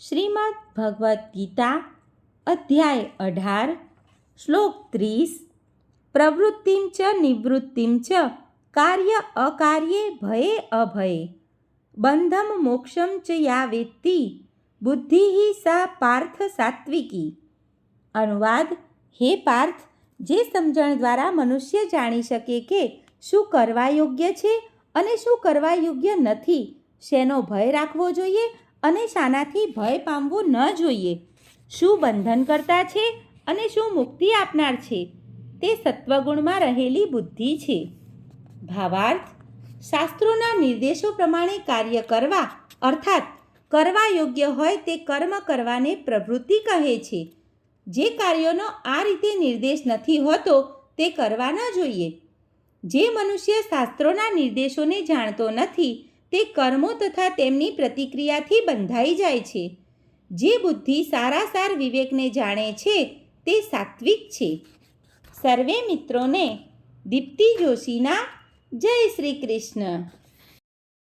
શ્રીમદ ભગવદ્ ગીતા, અધ્યાય અઢાર, શ્લોક ત્રીસ, પ્રવૃત્તિમ ચ, નિવૃત્તિમ ચ, કાર્ય અકાર્યે ભયે અભયે, બંધમ મોક્ષમ ચ યા વેત્તિ બુદ્ધિ સા પાર્થ સાત્વિકી. અનુવાદ, હે પાર્થ, જે સમજણ દ્વારા મનુષ્ય જાણી શકે કે શું કરવા યોગ્ય છે અને શું કરવા યોગ્ય નથી, શેનો ભય રાખવો જોઈએ અને શાનાથી ભય પામવું ન જોઈએ. શું બંધન કરતા છે અને શું મુક્તિ આપનાર છે? તે સત્વગુણમાં રહેલી બુદ્ધિ છે. ભાવાર્થ, શાસ્ત્રોના નિર્દેશો પ્રમાણે કાર્ય કરવા, અર્થાત, કરવા યોગ્ય હોય તે કર્મ કરવાને પ્રવૃત્તિ કહે છે. જે કાર્યોનો આ રીતે નિર્દેશ નથી હોતો, તે કરવા ન જોઈએ. જે મનુષ્ય શાસ્ત્રોના નિર્દેશોને જાણતો નથી તે કર્મો તથા તેમની પ્રતિક્રિયાથી બંધાઈ જાય છે. જે બુદ્ધિ સારાસાર વિવેકને જાણે છે, તે સાત્વિક છે. સર્વે મિત્રોને દીપ્તિ જોશીના જય શ્રી કૃષ્ણ.